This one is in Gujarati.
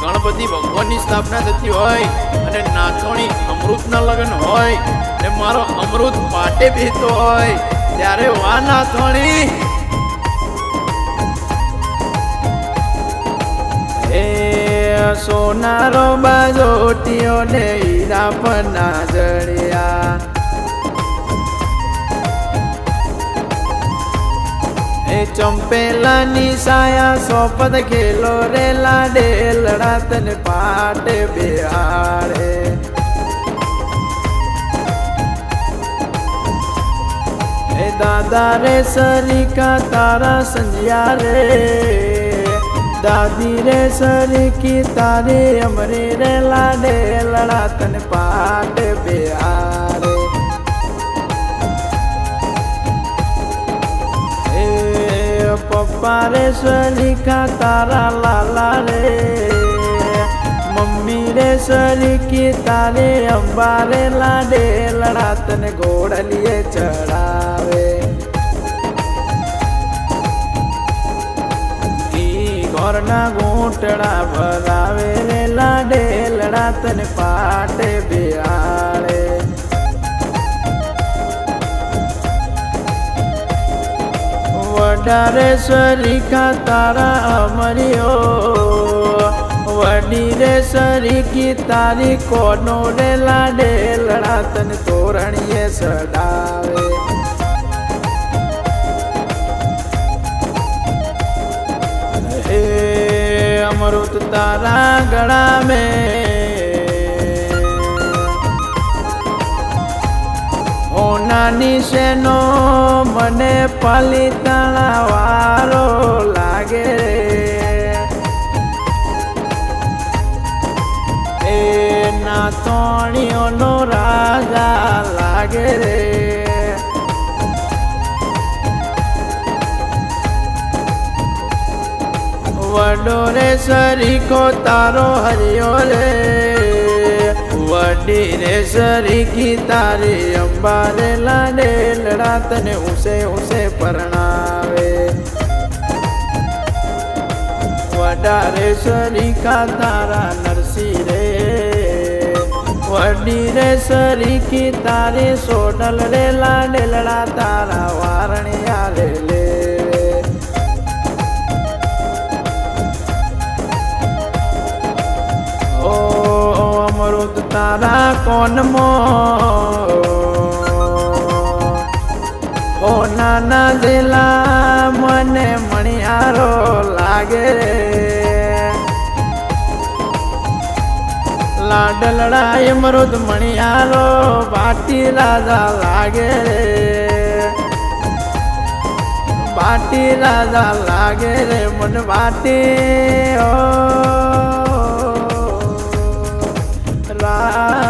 ગણપતિ ભગવાનની સ્થાપના થતી હોય અને નાથોણી અમૃતના લગ્ન હોય અને મારો અમૃત પાટે બેહતો હોય, ત્યારે વા નાથોણી? સોનારો બાજોટીઓ ને હીરા પના જડ્યા એ ચંપેલાની સાયા સોપદ ખેલો રે લાડે, લડાતન પાટે બિહાડે. એ દાદા રે સરિકા તારા સંજ્યા રે. દાદી રે સરકી તારે, અમરે રે લાડે લડાતન પાટ બિહારે. એ પપ્પા રે સલિકા તારા લાલા રે. મમ્મી રે સલિકી તારે અંબારે લાડે, લડા તને ગોળલીએ ચડાવે ઈ ઘરના ઘૂંટડા ભરાવે રે, લાડે, લડાતન પાટે બિહાડે. વડારે સરીખા તારા અમરિયો વડી રે સરીખી તારી કોનો રે, લાડે, લડાતન તોરણીએ સડાવે અમૃત તારા ગળા મેં ઓ નાની શેનો મને પાલિતાણા વારો લાગે રે ના નાતોણીઓનો રાજા લાગે રે વડો રે સરીખો તારો હરિયો રે વડી રે સરીખી તારી અંબારે લાડે લડા તને ઉસે ઉસે પરણાવે. વડારે સરીખા તારા નરસી રે વડી રે સરીખી તારી સોડલ રે લાડે, લડા તારા વારણિયા રે લે. અમૃત તારા કોનમો? ઓ નાના દિલા મને મણિયારો લાગે? લાડલડા અમૃત મણિયારો બાટી રાજા લાગે. બાટી રાજા લાગે રે મન બાટી bad